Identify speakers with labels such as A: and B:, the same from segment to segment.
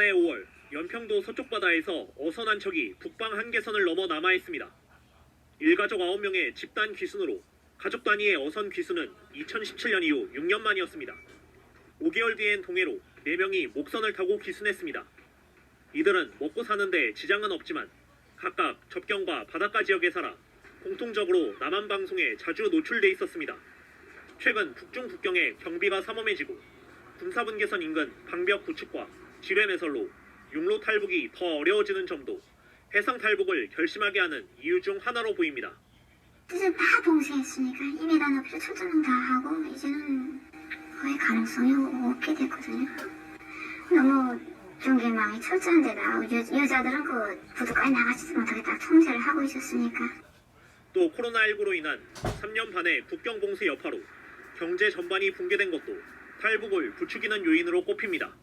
A: 지난해 5월 연평도 서쪽 바다에서 어선 한 척이 북방 한계선을 넘어 남아 있습니다. 일가족 9명의 집단 귀순으로 가족 단위의 어선 귀순은 2017년 이후 6년 만이었습니다. 5개월 뒤엔 동해로 4명이 목선을 타고 귀순했습니다. 이들은 먹고 사는데 지장은 없지만 각각 접경과 바닷가 지역에 살아 공통적으로 남한 방송에 자주 노출돼 있었습니다. 최근 북중 국경에 경비가 삼엄해지고 군사분계선 인근 방벽 구축과 지뢰 매설로 육로 탈북이 더 어려워지는 점도 해상 탈북을 결심하게 하는 이유 중 하나로 보입니다.
B: 뜻을 다 봉쇄했으니까 2m 높이로 철조망 다 하고 이제는 거의 가능성이 없게 됐거든요. 너무 경계망이 철저한 데다 여, 여자들은 그 부두까지 나가지도 못하게 다 통제를 하고 있었으니까
A: 또 코로나19로 인한 3년 반의 국경 봉쇄 여파로 경제 전반이 붕괴된 것도 탈북을 부추기는 요인으로 꼽힙니다.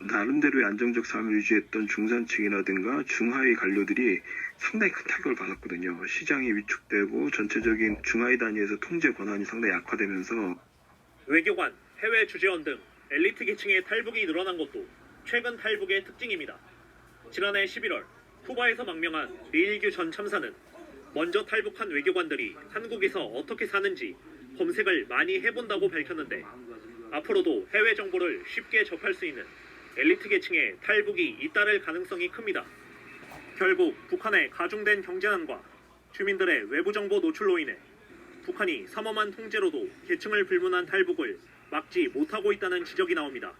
C: 나름대로의 안정적 삶을 유지했던 중산층이라든가 중하위 관료들이 상당히 큰 타격을 받았거든요. 시장이 위축되고 전체적인 중하위 단위에서 통제 권한이 상당히 약화되면서
A: 외교관, 해외 주재원 등 엘리트 계층의 탈북이 늘어난 것도 최근 탈북의 특징입니다. 지난해 11월 쿠바에서 망명한 리일규 전 참사는 먼저 탈북한 외교관들이 한국에서 어떻게 사는지 검색을 많이 해본다고 밝혔는데 앞으로도 해외 정보를 쉽게 접할 수 있는 엘리트 계층의 탈북이 잇따를 가능성이 큽니다. 결국 북한의 가중된 경제난과 주민들의 외부 정보 노출로 인해 북한이 삼엄한 통제로도 계층을 불문한 탈북을 막지 못하고 있다는 지적이 나옵니다.